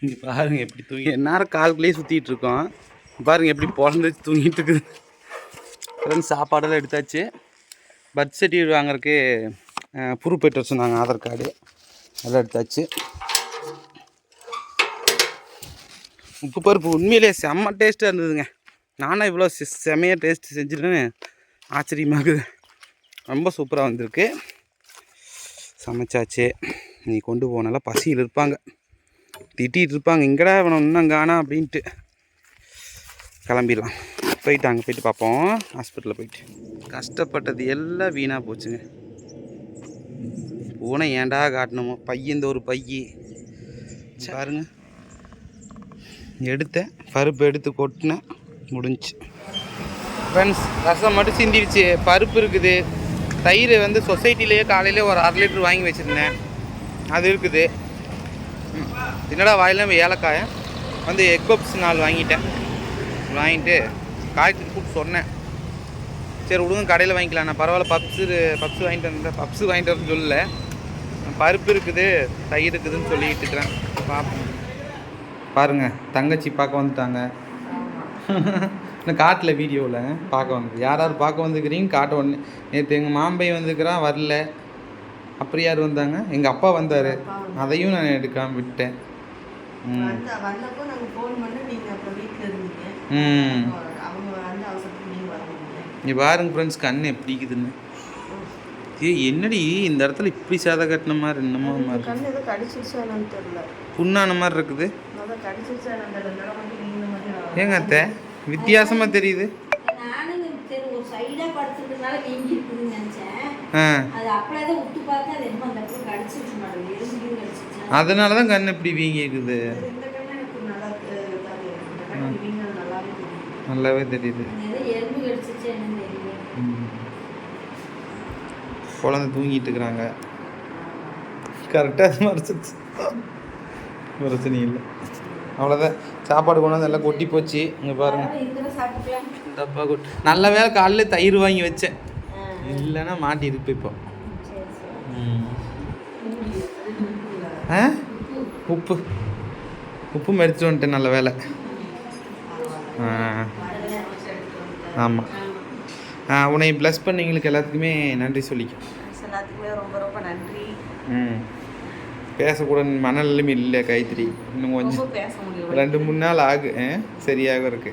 இங்கே பாருங்க எப்படி தூங்கி நேரம் காலுக்குள்ளேயே சுற்றிட்டு இருக்கோம். பாருங்க எப்படி பிறந்து தூங்கிட்டு இருக்குது. ஃப்ரெண்ட்ஸ் சாப்பாடெல்லாம் எடுத்தாச்சு. பர்த் சர்டிஃபிகேட் வாங்குறதுக்கு ப்ரூஃப் போய்ட்டு வச்சுருந்தாங்க சொன்னாங்க ஆதார் கார்டு. அதெல்லாம் எடுத்தாச்சு. உப்பு பருப்பு உண்மையிலே செம்ம டேஸ்ட்டாக இருந்ததுங்க. நானும் இவ்வளோ செ- செமையாக டேஸ்ட் ஆச்சரியமாக ஆச்சரியமாகுது. ரொம்ப சூப்பராக வந்திருக்கு. சமைச்சாச்சு. நீ கொண்டு போனால பசியில் இருப்பாங்க. திட்டிகிட்டு இருப்பாங்க எங்கடா இவனை இன்னும் காணா அப்படின்ட்டு. கிளம்பிடலாம். போயிட்டு அங்கே போயிட்டு பார்ப்போம். ஹாஸ்பிட்டலில் போயிட்டு. கஷ்டப்பட்டது எல்லாம் வீணாக போச்சுங்க. பூனை ஏன்டா காட்டணுமோ? பைய இந்த ஒரு பைய பாருங்க. எடுத்தேன். பருப்பு எடுத்து கொட்டினேன் முடிஞ்சுச்சு. ஃப்ரெண்ட்ஸ் ரசம் மட்டும் சிந்திடுச்சு. பருப்பு இருக்குது. தயிர் வந்து சொசைட்டிலேயே காலையிலே ஒரு அரை லிட்டர் வாங்கி வச்சுருந்தேன். அது இருக்குது. என்னடா வாயில ஏலக்காய்? வந்து எக் பப்ஸ் நாலு வாங்கிட்டேன். வாங்கிட்டு காய்ச்சி கூப்பிட்டு சொன்னேன். சரி விடுங்க கடையில் வாங்கிக்கலாம். நான் பரவாயில்ல பப்ஸு பப்ஸு வாங்கிட்டு வந்தேன். பப்ஸு வாங்கிட்டு வரேன்னு சொல்லல. பருப்பு இருக்குது தயிர் இருக்குதுன்னு சொல்லிட்டு இருக்கிறேன். பார்ப்போம். பாருங்கள் தங்கச்சி பார்க்க வந்துட்டாங்க. இன்னும் காட்டில் வீடியோவில் பார்க்க வந்து யார் யார் பார்க்க வந்துக்கிறீங்க காட்ட ஒன்று நேற்று எங்கள் மாம்பையன் வந்துக்கிறான் வரல. அப்புறம் யார் வந்தாங்க. எங்கள் அப்பா வந்தார். அதையும் நான் எடுக்காம விட்டேன். ம். நீ பாருங்க ஃப்ரெண்ட்ஸ் கண் எப்படி இருக்குதுன்னு ஏ என்னடி இந்த இடத்துல இப்படி சாதை கட்டின மாதிரி என்னமோ மாதிரி. கண் ஏதோ கடிச்சிருச்சா தெரியல. புண்ணான மாதிரி இருக்குது. ஏங்க அத்தை? வித்தியாசமாக தெரியுது. சரி ஒரு சைடா படுத்துறதுனால வீங்கி இருக்குதுன்னு நினைச்சேன். ஆ. அது அப்படியே தான் பார்த்தா அது என்ன அந்த மாட்டேங்குது அதனால தான் கண் இப்படி வீங்கி இருக்குது இந்த கண்ணு எனக்கு நல்லா நல்லாவே நல்லாவே தெரியுது. என்னன்னு தெரியல. ம். குழந்தை தூங்கிட்டு இருக்கிறாங்க. கரெக்டாக மறைச்சிருச்சு. பிரச்சனை இல்லை. அவ்வளோதான் சாப்பாடு கொண்டு வந்து எல்லாம் கொட்டி போச்சு. இங்கே பாருங்க. பரவாயில்ல, இருக்கிறத சாப்பிட்டுக்கலாம் டப்பா கொட்டி நல்ல வேலை காலையில தயிர் வாங்கி வச்சேன். இல்லைன்னா மாட்டி இருக்கு இப்போ. ஆ? உப்பு. உப்பு மறிச்சு வந்துட்டேன் நல்ல வேலை ஆமாம் உன்னை ப்ளஸ் பண்ணீங்களுக்கு எல்லாத்துக்குமே நன்றி சொல்லிக்க எல்லாத்துக்குமே ரொம்ப ரொம்ப நன்றி. ம். பேசக்கூட மனநிலைமை இல்லை கைத்திரி இன்னும் கொஞ்சம் ரெண்டு மூணு நாள் ஆகு? சரியாக இருக்கு